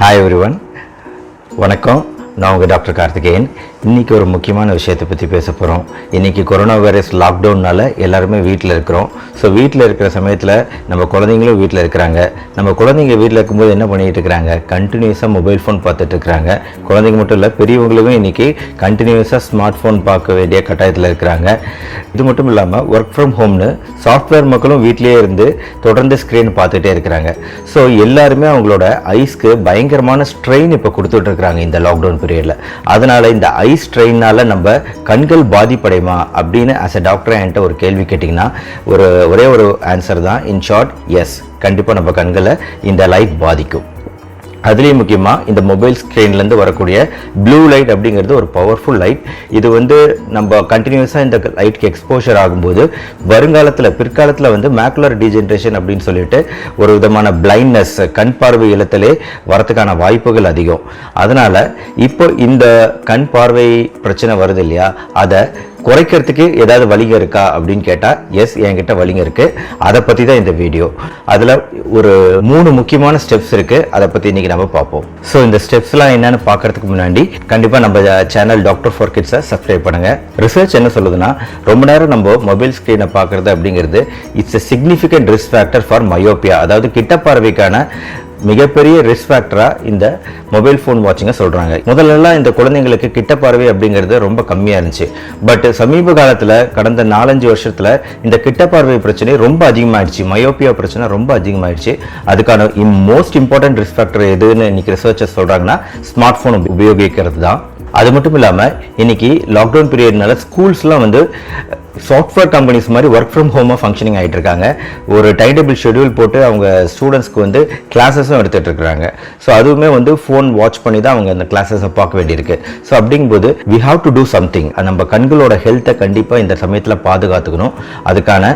Hi every one வணக்கம். நான் உங்கள் டாக்டர் கார்த்திகேயன். இன்றைக்கி ஒரு முக்கியமான விஷயத்தை பற்றி பேச போகிறோம் இன்றைக்கி கொரோனா வைரஸ் லாக்டவுன்னால் எல்லாருமே வீட்டில் இருக்கிறோம். ஸோ வீட்டில் இருக்கிற சமயத்தில் நம்ம குழந்தைங்களும் வீட்டில் இருக்கிறாங்க. நம்ம குழந்தைங்க வீட்டில் இருக்கும்போது என்ன பண்ணிகிட்டு இருக்கிறாங்க? கண்டினியூஸாக மொபைல் ஃபோன் பார்த்துட்டு இருக்கிறாங்க. குழந்தைங்க மட்டும் இல்லை பெரியவங்களுமே இன்றைக்கி கண்டினியூஸாக ஸ்மார்ட் ஃபோன் பார்க்க வேண்டிய கட்டாயத்தில் இருக்கிறாங்க. இது மட்டும் இல்லாமல் ஒர்க் ஃப்ரம் ஹோம்னு சாஃப்ட்வேர் மக்களும் வீட்டிலேயே இருந்து தொடர்ந்து ஸ்க்ரீன் பார்த்துட்டே இருக்கிறாங்க. ஸோ எல்லாருமே அவங்களோட ஐஸ்க்கு பயங்கரமான ஸ்ட்ரெயின் இப்போ கொடுத்துட்ருக்குறாங்க இந்த லாக்டவுன் பீரியடில் அதனால் இந்த ஐ ஸ்ட்ரெயினால் நம்ம கண்கள் பாதிப்படையுமா அப்படின்னு ஆஸ் அ டாக்டர் என்கிட்ட ஒரு கேள்வி கேட்டிங்கன்னா ஒரு ஒரே ஒரு ஆன்சர் தான். இன் ஷார்ட் எஸ் கண்டிப்பாக நம்ம கண்களை இந்த லைஃப் பாதிக்கும். அதுலேயும் முக்கியமாக இந்த மொபைல் ஸ்க்ரீன்லேருந்து வரக்கூடிய ப்ளூ லைட் அப்படிங்கிறது ஒரு பவர்ஃபுல் லைட் இது வந்து நம்ம கண்டினியூஸாக இந்த லைட்க்கு எக்ஸ்போஷர் ஆகும்போது வருங்காலத்தில் பிற்காலத்தில் வந்து மேக்குலர் டீஜென்ரேஷன் அப்படின்னு சொல்லிட்டு ஒரு விதமான பிளைண்ட்னஸ் கண் பார்வை இழத்தலே வரத்துக்கான வாய்ப்புகள் அதிகம். அதனால் இப்போ இந்த கண் பார்வை பிரச்சனை வருது இல்லையா? அதை குறைக்கிறதுக்கு ஏதாவது வழிங்க இருக்கா அப்படின்னு கேட்டால் எஸ் என்கிட்ட வழிங்க இருக்குது அதை பற்றி தான் இந்த வீடியோ அதில் ஒரு மூணு முக்கியமான ஸ்டெப்ஸ் இருக்குது அதை பற்றி இன்றைக்கி நம்ம பார்ப்போம். ஸோ இந்த ஸ்டெப்ஸ்லாம் என்னென்னு பார்க்கறதுக்கு முன்னாடி கண்டிப்பாக நம்ம சேனல் டாக்டர் ஃபார் கிட்ஸை சப்ஸ்கிரைப் பண்ணுங்கள் ரிசர்ச் என்ன சொல்லுதுன்னா ரொம்ப நேரம் நம்ம மொபைல் ஸ்க்ரீனை பார்க்குறது அப்படிங்கிறது it's a significant risk factor for myopia அதாவது கிட்ட பார்வைக்கான மிகப்பெரிய ரிஸ்க் ஃபேக்டராக இந்த மொபைல் ஃபோன் வாட்சிங்கை சொல்கிறாங்க முதல்லலாம் இந்த குழந்தைங்களுக்கு கிட்ட பார்வை அப்படிங்கிறது ரொம்ப கம்மியாக இருந்துச்சு. பட் சமீப காலத்தில் கடந்த நாலஞ்சு வருஷத்தில் இந்த கிட்ட பார்வை பிரச்சனை ரொம்ப அதிகமாகிடுச்சு மயோப்பியா பிரச்சனை ரொம்ப அதிகமாகிடுச்சு அதுக்கான மோஸ்ட் இம்பார்ட்டன்ட் ரிஸ்க் ஃபேக்டர் எதுன்னு இன்றைக்கி ரிசர்ச்சர்ஸ் சொல்கிறாங்கன்னா ஸ்மார்ட் ஃபோன் உபயோகிக்கிறது தான் அது மட்டும் இல்லாமல் இன்னைக்கு லாக்டவுன் பீரியட்னால ஸ்கூல்ஸ்லாம் வந்து சாஃப்ட்வேர் கம்பெனிஸ் மாதிரி ஒர்க் ஃப்ரம் ஹோமாக ஃபங்க்ஷனிங் ஆகிட்டு இருக்காங்க. ஒரு டைம் டேபிள் ஷெடியூல் போட்டு அவங்க ஸ்டூடெண்ட்ஸ்க்கு வந்து கிளாஸஸும் எடுத்துகிட்டு இருக்கிறாங்க. ஸோ அதுவுமே வந்து ஃபோன் வாட்ச் பண்ணி தான் அவங்க அந்த கிளாஸஸை பார்க்க வேண்டியிருக்கு. ஸோ அப்படிங்கும்போது we have to do something நம்ம கண்களோட ஹெல்த்தை கண்டிப்பாக இந்த சமயத்தில் பாதுகாத்துக்கணும். அதுக்கான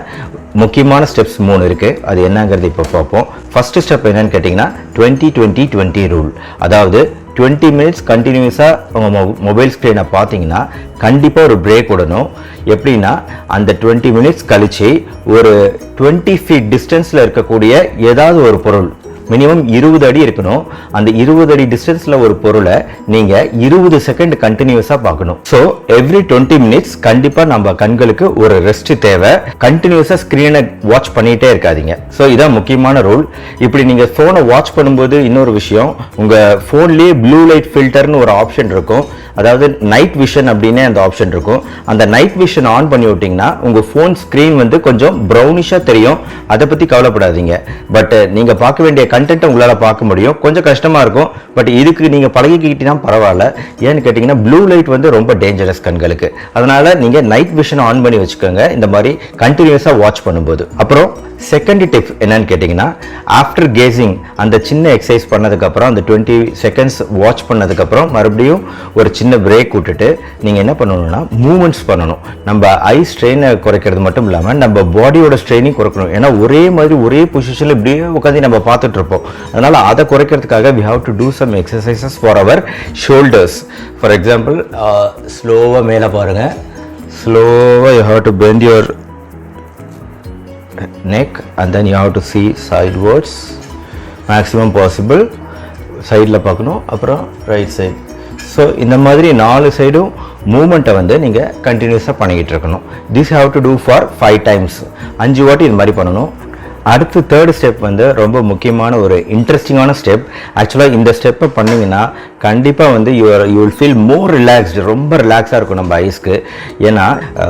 முக்கியமான ஸ்டெப்ஸ் மூணு இருக்குது அது என்னங்கிறது இப்போ பார்ப்போம். ஃபஸ்ட்டு ஸ்டெப் என்னன்னு கேட்டிங்கன்னா டுவெண்ட்டி டுவெண்ட்டி டுவெண்ட்டி ரூல் அதாவது டுவெண்ட்டி மினிட்ஸ் கண்டினியூஸாக உங்கள் மொபைல் ஸ்க்ரீனை பார்த்தீங்கன்னா கண்டிப்பாக ஒரு பிரேக் விடணும். எப்படின்னா அந்த டுவெண்ட்டி மினிட்ஸ் கழிச்சு ஒரு டுவெண்ட்டி ஃபீட் டிஸ்டன்ஸில் இருக்கக்கூடிய ஏதாவது ஒரு பொருள் மினிமம் இருபது அடி இருக்கணும். அந்த இருபது அடி டிஸ்டன்ஸில் ஒரு பொருளை நீங்கள் இருபது செகண்ட் கண்டினியூஸாக பார்க்கணும். ஸோ எவ்ரி டுவெண்ட்டி மினிட்ஸ் கண்டிப்பாக நம்ம கண்களுக்கு ஒரு ரெஸ்ட் தேவை. கண்டினியூஸாக ஸ்க்ரீனை வாட்ச் பண்ணிகிட்டே இருக்காதீங்க. ஸோ இதான் முக்கியமான ரூல் இப்படி நீங்கள் ஃபோனை வாட்ச் பண்ணும்போது இன்னொரு விஷயம் உங்கள் ஃபோன்லேயே ப்ளூ லைட் ஃபில்டர்னு ஒரு ஆப்ஷன் இருக்கும். அதாவது நைட் விஷன் அப்படின்னே அந்த ஆப்ஷன் இருக்கும். அந்த நைட் விஷன் ஆன் பண்ணி விட்டிங்கன்னா உங்கள் ஃபோன் ஸ்க்ரீன் வந்து கொஞ்சம் ப்ரௌனிஷாக தெரியும். அதை பற்றி கவலைப்படாதீங்க. பட் நீங்கள் பார்க்க வேண்டிய கண்டென்ட்டை உங்களால் பார்க்க முடியும். கொஞ்சம் கஷ்டமாக இருக்கும். பட் இதுக்கு நீங்கள் பழகிக்கிட்டீங்கன்னா பரவாயில்ல. ஏன்னு கேட்டிங்கன்னா ப்ளூ லைட் வந்து ரொம்ப டேஞ்சரஸ் கண்களுக்கு. அதனால் நீங்கள் நைட் விஷன் ஆன் பண்ணி வச்சுக்கோங்க. இந்த மாதிரி கண்டினியூஸாக வாட்ச் பண்ணும்போது. அப்புறம் செகண்ட் டிப் என்னன்னு கேட்டிங்கன்னா ஆஃப்டர் கேசிங் அந்த சின்ன எக்ஸசைஸ் பண்ணதுக்கப்புறம் அந்த டுவெண்ட்டி செகண்ட்ஸ் வாட்ச் பண்ணதுக்கப்புறம் மறுபடியும் ஒரு சின்ன பிரேக் விட்டுட்டு நீங்கள் என்ன பண்ணணும்னா மூமெண்ட்ஸ் பண்ணணும். நம்ம ஐ ஸ்ட்ரெயினை குறைக்கிறது மட்டும் இல்லாமல் நம்ம பாடியோட ஸ்ட்ரெயினையும் குறைக்கணும். ஏன்னா ஒரே மாதிரி ஒரே பொசிஷனில் இப்படியே உட்காந்து நம்ம பார்த்துட்ருப்போம் இருப்போம். அதனால் அதை குறைக்கிறதுக்காக we have to do some exercises for our shoulders for example ஸ்லோவாக மேலே பாருங்கள் ஸ்லோவாக you have to bend your neck and then you have to see sidewards. Maximum possible சைடில் பார்க்கணும். அப்புறம் ரைட் சைடு ஸோ இந்த மாதிரி நாலு சைடும் மூமெண்ட்டை வந்து நீங்கள் கண்டினியூஸாக பண்ணிக்கிட்டு இருக்கணும். This have to do for five times அஞ்சு வாட்டி இது மாதிரி பண்ணணும். அடுத்து தேர்ட் ஸ்டெப் வந்து ரொம்ப முக்கியமான ஒரு இன்ட்ரெஸ்டிங்கான ஸ்டெப் ஆக்சுவலாக இந்த ஸ்டெப்பை பண்ணிங்கன்னா கண்டிப்பாக வந்து you're you will feel more relaxed ரொம்ப ரிலாக்ஸாக இருக்கும் நம்ம ஐஸ்க்கு ஏன்னா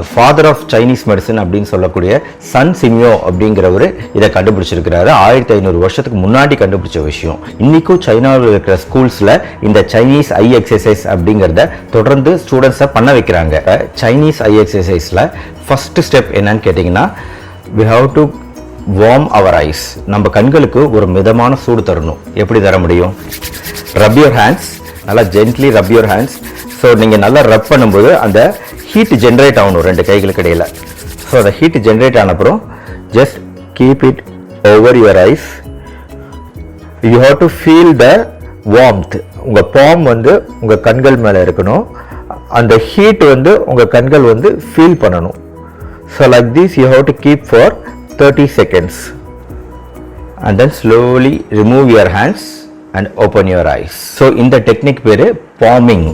ஃபாதர் ஆஃப் சைனீஸ் மெடிசன் அப்படின்னு சொல்லக்கூடிய சன் சிமியோ அப்படிங்கிறவர் இதை கண்டுபிடிச்சிருக்கிறாரு. ஆயிரத்தி ஐநூறு வருஷத்துக்கு முன்னாடி கண்டுபிடிச்ச விஷயம். இன்றைக்கும் சைனாவில் இருக்கிற ஸ்கூல்ஸில் இந்த சைனீஸ் ஐ எக்ஸசைஸ் அப்படிங்கிறத தொடர்ந்து ஸ்டூடெண்ட்ஸை பண்ண வைக்கிறாங்க. சைனீஸ் ஐ எக்ஸசைஸில் ஃபஸ்ட்டு ஸ்டெப் என்னன்னு கேட்டிங்கன்னா we have to warm our eyes நம்ம கண்களுக்கு ஒரு மிதமான சூடு தரணும். எப்படி தர முடியும்? ரப் யுவர் ஹேண்ட்ஸ் நல்லா gently rub your hands so நீங்கள் நல்லா ரப் பண்ணும்போது அந்த ஹீட் ஜென்ரேட் ஆகணும் ரெண்டு கைகளுக்கு இடையில். ஸோ அந்த heat generate ஆனப்புறம் just keep it over your eyes you have to feel the warmth உங்கள் பாம் வந்து உங்கள் கண்கள் மேலே இருக்கணும். அந்த ஹீட் வந்து உங்கள் கண்கள் வந்து ஃபீல் பண்ணணும். So like this you have to keep for 30 seconds. And then slowly remove your hands and open your eyes so இந்த டெக்னிக் பேர் பாமிங்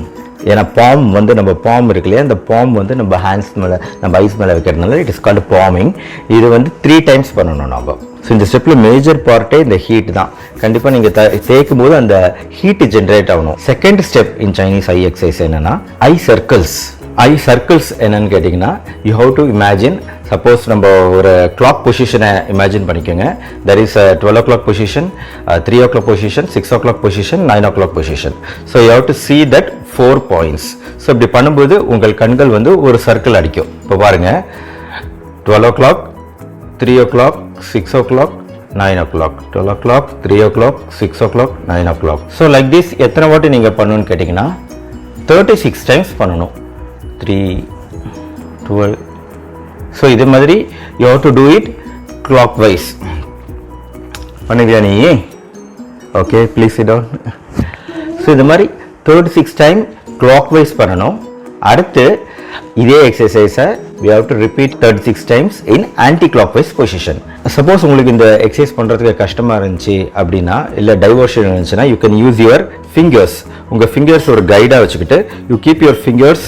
ஏன்னா பாம் வந்து நம்ம பாம் இருக்கு இல்லையா? அந்த பாம் வந்து நம்ம ஹேண்ட்ஸ் மேலே நம்ம ஐஸ் மேலே வைக்கிறதுனால இட் இஸ் கால்டு பாமிங் இது வந்து த்ரீ டைம்ஸ் பண்ணணும் நம்ம ஸோ இந்த ஸ்டெப்பில் மேஜர் பார்ட்டே இந்த ஹீட் தான். கண்டிப்பாக நீங்கள் த தேய்க்கும் போது அந்த ஹீட்டு ஜென்ரேட் ஆகணும். Second step in Chinese eye exercise என்னென்னா ஐ சர்க்கிள்ஸ் ஐ சர்க்கிள்ஸ் என்னன்னு கேட்டிங்கன்னா you have to imagine suppose நம்ம ஒரு கிளாக் பொசிஷனை இமேஜின் பண்ணிக்கோங்க. There is twelve o'clock position three o'clock position six o'clock position nine o'clock position so you have to see that four points so இப்படி பண்ணும்போது உங்கள் கண்கள் வந்து ஒரு சர்க்கிள் அடிக்கும். இப்போ பாருங்கள் twelve o'clock three o'clock six o'clock nine o'clock twelve o'clock three o'clock six o'clock nine o'clock so like this எத்தனை வாட்டி நீங்கள் பண்ணணும்னு கேட்டிங்கன்னா தேர்ட்டி சிக்ஸ் டைம்ஸ் பண்ணணும். த்ரீ டுவெல் ஸோ இது மாதிரி you have to do it clockwise பண்ணுவியா நீ? Okay please it down so இது மாதிரி thirty six time clockwise பண்ணணும். அடுத்து இதே எக்ஸசைஸை we have to repeat thirty six times in anticlockwise position suppose உங்களுக்கு இந்த எக்ஸசைஸ் பண்ணுறதுக்கு கஷ்டமாக இருந்துச்சு அப்படின்னா இல்லை டைவர்ஷன் இருந்துச்சுன்னா you can use your fingers உங்கள் ஃபிங்கர்ஸ் ஒரு கைடாக வச்சுக்கிட்டு யூ கீப் யுவர் ஃபிங்கர்ஸ்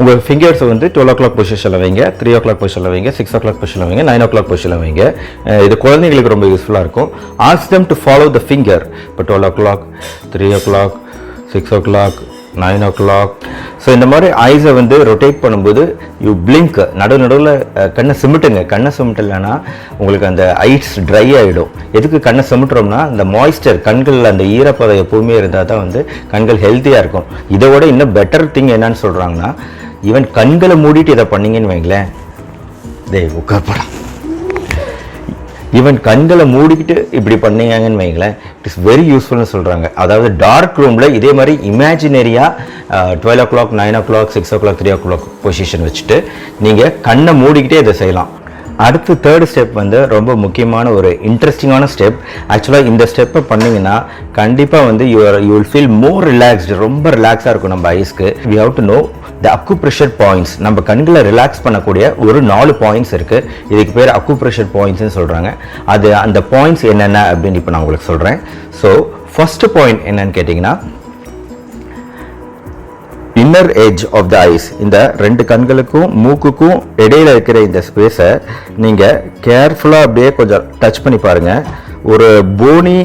உங்கள் ஃபிங்கர்ஸை வந்து டுவெல் ஓ கிளாக் பொசிஷனில் வைங்க த்ரீ ஓ கிளாக் பொசிஷனில் வைங்க சிக்ஸ் ஓ கிளாக் பொசிஷனில் வைங்க நைன் ஓ கிளாக் பொசிஷனில் வைங்க இது குழந்தைங்களுக்கு ரொம்ப யூஸ்ஃபுல்லாக இருக்கும். Ask them to follow the finger இப்போ twelve o'clock three o'clock six o'clock nine o'clock so இந்த மாதிரி ஐஸை வந்து ரொட்டேட் பண்ணும்போது யூ பிளிங்க் நடு நடுவில் கண்ணை சிமிட்டுங்க. கண்ணை சிமிட்டலைன்னா உங்களுக்கு அந்த ஐஸ் ட்ரை ஆகிடும் எதுக்கு கண்ணை சிமிட்டுறோம்னா அந்த மாய்ஸ்டர் கண்களில் அந்த ஈரப்பதம் எப்போவுமே இருந்தால் தான் வந்து கண்கள் ஹெல்த்தியாக இருக்கும். இதை விட இன்னும் பெட்டர் திங் என்னன்னு சொல்கிறாங்கன்னா ஈவன் கண்களை மூடிட்டு இதை பண்ணீங்கன்னு வைங்களேன். தே உட்கார்படா ஈவன் கண்களை மூடிக்கிட்டு இப்படி பண்ணீங்கன்னு வைங்களேன். இட் இஸ் வெரி யூஸ்ஃபுல்னு சொல்கிறாங்க அதாவது டார்க் ரூமில் இதே மாதிரி இமேஜினரியாக twelve o'clock nine o'clock six o'clock three o'clock position வச்சுட்டு நீங்கள் கண்ணை மூடிக்கிட்டே இதை செய்யலாம். அடுத்து தேர்ட் ஸ்டெப் வந்து ரொம்ப முக்கியமான ஒரு இன்ட்ரெஸ்டிங்கான ஸ்டெப் ஆக்சுவலாக இந்த ஸ்டெப்பை பண்ணிங்கன்னா கண்டிப்பாக வந்து you're you will feel more relaxed ரொம்ப ரிலாக்ஸாக இருக்கும் நம்ம ஐஸ்க்கு we have to know the acupressure points நம்ம கண்களை ரிலாக்ஸ் பண்ணக்கூடிய ஒரு நாலு பாயிண்ட்ஸ் இருக்குது இதுக்கு பேர் அக்குப்ரெஷர் பாயிண்ட்ஸ்னு சொல்கிறாங்க அது அந்த பாயிண்ட்ஸ் என்னென்ன அப்படின்னு இப்போ நான் உங்களுக்கு சொல்கிறேன் ஸோ ஃபஸ்ட்டு பாயிண்ட் என்னன்னு கேட்டிங்கன்னா inner edge of the eyes இந்த ரெண்டு கண்களுக்கும் மூக்குக்கும் இடையில இருக்கிற இந்த ஸ்பேஸை நீங்கள் கேர்ஃபுல்லாக அப்படியே கொஞ்சம் டச் பண்ணி பாருங்கள் ஒரு போனி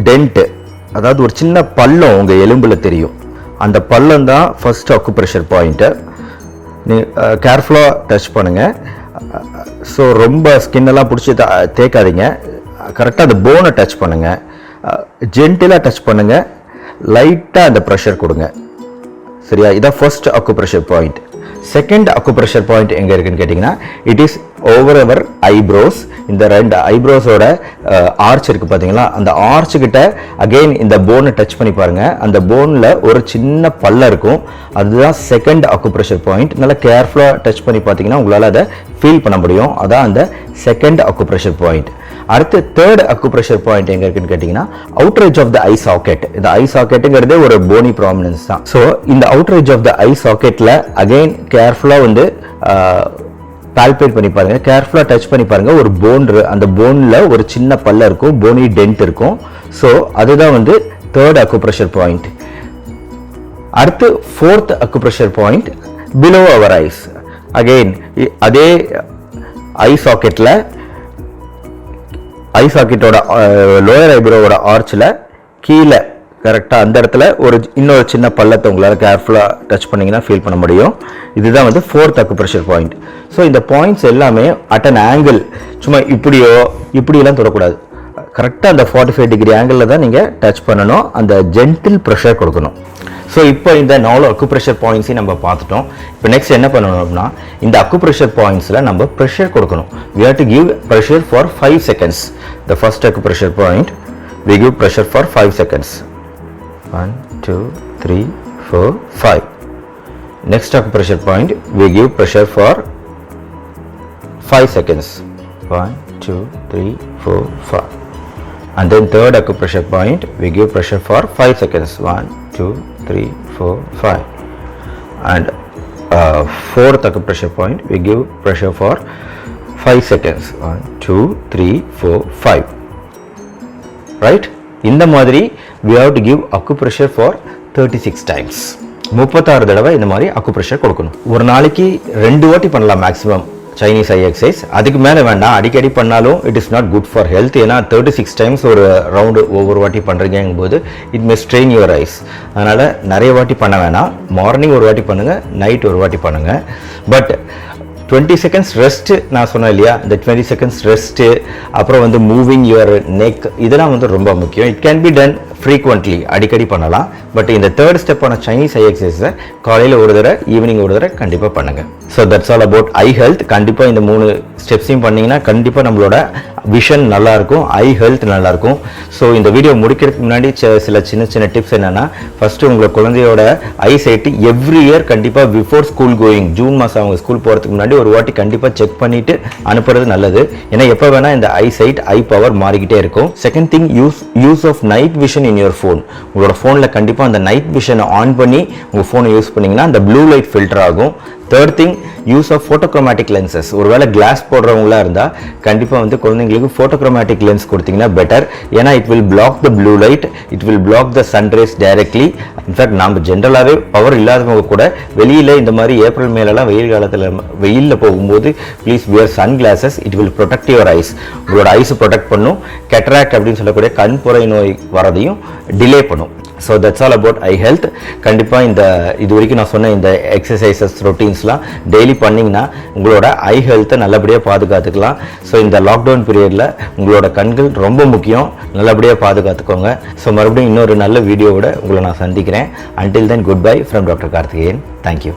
டென்ட்டு அதாவது ஒரு சின்ன பள்ளம் உங்கள் எலும்பில் தெரியும். அந்த பள்ளம் தான் ஃபஸ்ட் அக்குப்ரெஷர் பாயிண்ட்டு நீ கேர்ஃபுல்லாக டச் பண்ணுங்கள் ஸோ ரொம்ப ஸ்கின்னெல்லாம் பிடிச்சி த- தேய்க்காதீங்க. கரெக்டாக அந்த போனை டச் பண்ணுங்கள் ஜென்டிலாக டச் பண்ணுங்கள் லைட்டாக அந்த ப்ரெஷர் கொடுங்க. சரியா? இதான் first acupressure point second acupressure point எங்கே இருக்குன்னு கேட்டிங்கன்னா it is over our eyebrows இந்த ரெண்டு ஐப்ரோஸோட ஆர்ச் இருக்குது பார்த்தீங்களா அந்த ஆர்ச் கிட்ட அகெயின் இந்த போனை டச் பண்ணி பாருங்க. அந்த போனில் ஒரு சின்ன பல்ல இருக்கும். அதுதான் செகண்ட் அக்குப்ரெஷர் பாயிண்ட் நல்லா கேர்ஃபுல்லாக டச் பண்ணி பார்த்தீங்கன்னா உங்களால் அதை ஃபீல் பண்ண முடியும். அதான் அந்த செகண்ட் அக்குப்ரெஷர் பாயிண்ட் அடுத்து தேர்ட் அக்குப்ரெஷர் பாயிண்ட் எங்க இருக்குன்னு கேட்டிங்கன்னா outer edge of the eye socket இந்த ஐ சாக்கெட்டுங்கிறதே ஒரு போனி ப்ராமினன்ஸ் தான். ஸோ இந்த outer edge of the eye சாக்கெட்டில் again கேர்ஃபுல்லாக வந்து கால்குலேட் பண்ணி பாருங்க. கேர்ஃபுல்லாக டச் பண்ணி பாருங்க. ஒரு போன் அந்த போனில் ஒரு சின்ன பல்ல இருக்கும் போனி டென்ட் இருக்கும். ஸோ அதுதான் வந்து தேர்ட் அக்குப்ரெஷர் பாயிண்ட் அடுத்து fourth acupressure point below our eyes again அதே ஐ சாக்கெட்டில் ஐ சாக்கெட்டோட லோயர் ஐப்ரோவோட ஆர்ச்சில் கீழே கரெக்டாக அந்த இடத்துல ஒரு இன்னொரு சின்ன பள்ளத்தை உங்களால் கேர்ஃபுல்லாக டச் பண்ணிங்கன்னா ஃபீல் பண்ண முடியும். இதுதான் வந்து fourth acupressure point so இந்த பாயிண்ட்ஸ் எல்லாமே அட் அன் ஆங்கிள் சும்மா இப்படியோ இப்படியெல்லாம் தொடக்கூடாது. கரெக்டாக அந்த ஃபார்ட்டி ஃபைவ் டிகிரி ஆங்கிளில் தான் நீங்கள் டச் பண்ணணும். அந்த ஜென்டில் ப்ரெஷர் கொடுக்கணும். ஸோ இப்போ இந்த நாலு அக்குப்ரெஷர் பாயிண்ட்ஸையும் நம்ம பார்த்துட்டோம் இப்போ நெக்ஸ்ட் என்ன பண்ணணும் அப்படின்னா இந்த அக்குப்ரெஷர் பாயிண்ட்ஸில் நம்ம ப்ரெஷர் கொடுக்கணும் we have to give pressure for 5 seconds the first acupressure point we give pressure for 5 seconds 1 2 3 4 5 next acupressure point we give pressure for 5 seconds 1 2 3 4 5 and then third acupressure point we give pressure for 5 seconds 1 2 3 4 5 and uh, fourth acupressure point we give pressure for 5 seconds 1 2 3 4 5 right இந்த மாதிரி we have to give acupressure for thirty six times முப்பத்தாறு தடவை இந்த மாதிரி acupressure கொடுக்கணும் ஒரு நாளைக்கு ரெண்டு வாட்டி பண்ணலாம் மேக்ஸிமம் சைனீஸ் ஐ எக்ஸசைஸ் அதுக்கு மேலே வேண்டாம். அடிக்கடி பண்ணாலும் it is not good for health ஏன்னா தேர்ட்டி சிக்ஸ் டைம்ஸ் ஒரு ரவுண்டு ஒவ்வொரு வாட்டி பண்ணுறீங்கும் போது it may strain your eyes அதனால் நிறைய வாட்டி பண்ண வேணாம். மார்னிங் ஒரு வாட்டி பண்ணுங்கள் நைட் ஒரு வாட்டி பண்ணுங்கள் பட் டுவெண்ட்டி செகண்ட்ஸ் ரெஸ்ட்டு நான் சொன்னேன் இல்லையா? இந்த டுவெண்ட்டி செகண்ட்ஸ் ரெஸ்ட்டு அப்புறம் வந்து மூவிங் யுவர் நெக் இதெல்லாம் வந்து ரொம்ப முக்கியம். It can be done frequently அடிக்கடி பண்ணலாம். பட் இந்த தேர்ட் ஸ்டெப்பான சைனீஸ் ஐ எக்ஸசைஸை காலையில் ஒரு தடவை ஈவினிங் ஒரு தடவை கண்டிப்பாக பண்ணுங்கள் so that's all about eye health கண்டிப்பாக இந்த மூணு ஸ்டெப்ஸையும் பண்ணிங்கன்னா கண்டிப்பாக நம்மளோட விஷன் நல்லாயிருக்கும் ஐ ஹெல்த் நல்லாயிருக்கும் ஸோ இந்த வீடியோ முடிக்கிறதுக்கு முன்னாடி ச- சில சின்ன சின்ன டிப்ஸ் என்னென்னா ஃபஸ்ட்டு உங்கள் குழந்தையோட ஐ சைட்டு எவ்ரி இயர் கண்டிப்பாக பிஃபோர் ஸ்கூல் கோயிங் ஜூன் மாதம் அவங்க ஸ்கூல் போகிறதுக்கு முன்னாடி ஒரு வாட்டி கண்டிப்பாக செக் பண்ணிவிட்டு அனுப்புறது நல்லது. ஏன்னா எப்போ வேணால் இந்த ஐ சைட் ஐ பவர் மாறிக்கிட்டே இருக்கும். Second thing use use of night vision in your phone உங்களோட ஃபோனில் கண்டிப்பாக அந்த நைட் விஷனை ஆன் பண்ணி உங்கள் ஃபோனை யூஸ் பண்ணிங்கன்னா அந்த ப்ளூ லைட் ஃபில்டர் ஆகும். Third thing use of photochromatic lenses ஒருவேளை கிளாஸ் போடுறவங்களா இருந்தால் கண்டிப்பாக வந்து குழந்தைங்களுக்கு ஃபோட்டோக்ரோமேட்டிக் லென்ஸ் கொடுத்தீங்கன்னா பெட்டர் ஏன்னா it will block the blue light it will block the sunrise directly in fact நம்ம ஜென்ரலாகவே பவர் இல்லாதவங்க கூட வெளியில் இந்த மாதிரி ஏப்ரல் மேலெல்லாம் வெயில் காலத்தில் வெயிலில் போகும்போது please wear sunglasses it will protect your eyes உங்களோட ஐஸ் ப்ரொடெக்ட் பண்ணும். கெட்ராக்ட் அப்படின்னு சொல்லக்கூடிய கண்புரை நோய் வரதையும் டிலே பண்ணும். So that's all about eye health கண்டிப்பாக இந்த இது வரைக்கும் நான் சொன்ன இந்த எக்ஸசைசஸ் ரொட்டீன்ஸ்லாம் டெய்லி பண்ணிங்கன்னா உங்களோட ஐ ஹெல்த்தை நல்லபடியாக பாதுகாத்துக்கலாம். ஸோ இந்த லாக்டவுன் பீரியடில் உங்களோட கண்கள் ரொம்ப முக்கியம். நல்லபடியாக பாதுகாத்துக்கோங்க. ஸோ மறுபடியும் இன்னொரு நல்ல வீடியோவோட உங்களை நான் சந்திக்கிறேன். Until then goodbye from doctor Karthikeyan thank you